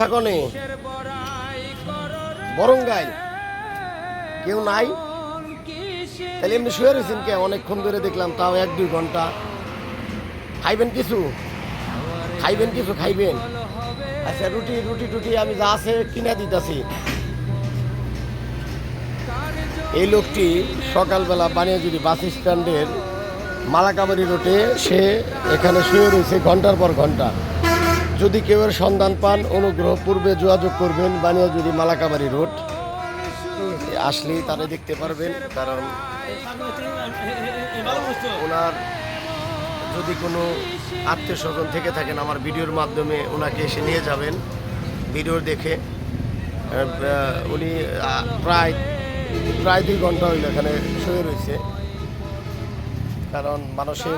থাকনে বরঙ্গাই কেউ নাই। তাহলে এমনি শুয়ে রয়েছেন কে? অনেকক্ষণ ধরে দেখলাম তাও এক, দুই ঘণ্টা। খাইবেন কিছু? খাইবেন কিছু? খাইবেন। আচ্ছা রুটি রুটি, টুটি আমি যা আছে কিনে দিতেছি। এই লোকটি সকালবেলা বানিয়াজুরি বাস স্ট্যান্ডের মালাকাবাড়ি রোডে সে এখানে শুয়ে রয়েছে ঘণ্টার পর ঘণ্টা। যদি কেউ এর সন্ধান পান, অনুগ্রহ পূর্বে যোগাযোগ করবেন বানিয়াজুরি মালাকাবাড়ি রোড। আসলেই তারা দেখতে পারবেন, কারণ ওনার যদি কোনো আত্মীয় স্বজন থেকে থাকেন আমার ভিডিওর মাধ্যমে, ওনাকে এসে নিয়ে যাবেন ভিডিও দেখে। উনি প্রায় প্রায় দুই ঘণ্টা হইল এখানে শুয়ে রয়েছে। কারণ মানুষের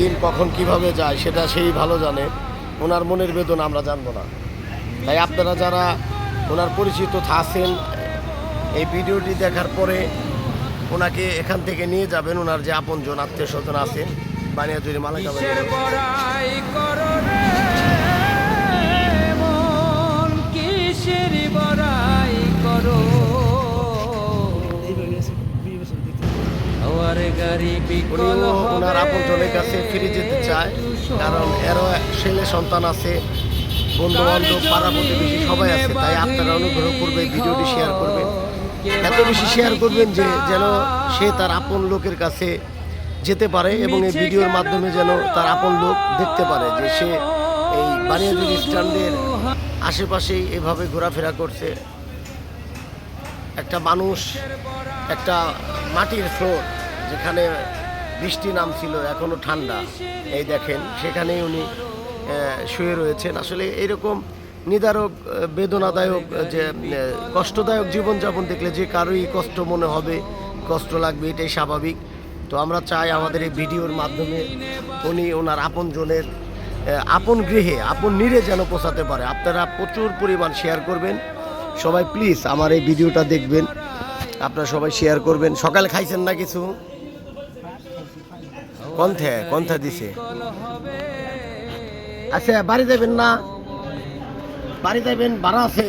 দিন কখন কীভাবে যায় সেটা সেই ভালো জানে। ওনার মনের বেদনা আমরা জানব না। তাই আপনারা যারা ওনার পরিচিত আছেন এই ভিডিওটি দেখার পরে ওনাকে এখান থেকে নিয়ে যাবেন। ওনার যে আপনজন আত্মীয় স্বজন আছেন বানিয়াজুরি মালাকাবাড়ি। উনিও ওনার আপনজনের কাছে ফিরে যেতে চায় কারণ এরও ছেলে সন্তান আছে বন্ধু বান্ধব পাড়া প্রতিবেশী সবাই আছে তাই আপনারা অনুগ্রহ করবে ভিডিওটি শেয়ার করবেন। এত বেশি শেয়ার করবেন যে যেন সে তার আপন লোকের কাছে যেতে পারে এবং এই ভিডিওর মাধ্যমে যেন তার আপন লোক দেখতে পারে যে সে এই বানিয়াজুরি স্ট্যান্ডের আশেপাশেই এভাবে ঘোরাফেরা করছে। একটা মানুষ একটা মাটির ফ্লোর যেখানে বৃষ্টি নামছিল এখনও ঠান্ডা। এই দেখেন, সেখানেই উনি শুয়ে রয়েছেন। আসলে এরকম নিদারক বেদনাদায়ক যে কষ্টদায়ক জীবনযাপন দেখলে যে কারোই কষ্ট মনে হবে, কষ্ট লাগবে, এটাই স্বাভাবিক। তো আমরা চাই আমাদের এই ভিডিওর মাধ্যমে উনি ওনার আপনজনের আপন গৃহে, আপন নিরে যেন পৌঁছাতে পারে। আপনারা প্রচুর পরিমাণ শেয়ার করবেন। সবাই প্লিজ আমার এই ভিডিওটা দেখবেন। আপনারা সবাই শেয়ার করবেন। সকালে খাইছেন না কিছু? কন্থে কন্থা দিছে। আচ্ছা বাড়ি যাবেন না? বাড়ি যাবেন ভাড়া আছে।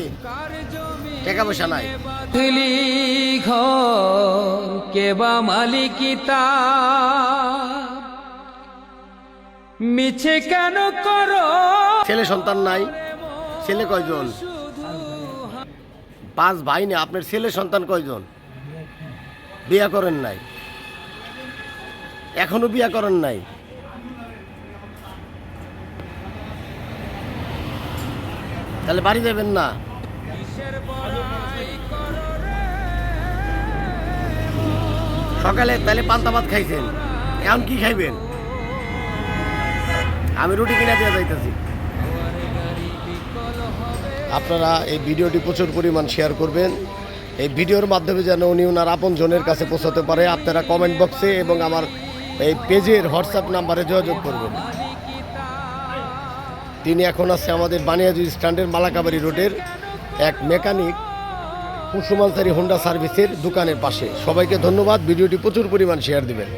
টাকা পয়সা নাই। ঘর কেবা মালিকিতা মিছে কেন করো? ছেলে সন্তান নাই। ছেলে কয়জন? পাঁচ ভাই না আপনার ছেলে সন্তান কয়জন? বিয়া করেন নাই। এখনও বিয়া করেন নাই। তাহলে বাড়ি যাবেন না। সকালে তাহলে পান্তা ভাত খাইছেন। এখন কি খাইবেন? আমি রুটি কিনে দিয়ে যাইতেছি। আপনারা এই ভিডিওটি প্রচুর পরিমাণ শেয়ার করবেন। এই ভিডিওর মাধ্যমে যেন উনি ওনার আপন জনের কাছে পৌঁছাতে পারে, আপনারা কমেন্ট বক্সে এবং আমার এই পেজের হোয়াটসঅ্যাপ নাম্বারে যোগাযোগ করবেন তিনি এখন আছে আমাদের বানিয়াজুর স্ট্যান্ডের মালাকাবাড়ি রোডের এক মেকানিক কুসুমালতারি হোন্ডা সার্ভিসের দোকানের পাশে। সবাইকে ধন্যবাদ, ভিডিওটি প্রচুর পরিমাণ শেয়ার দিবেন।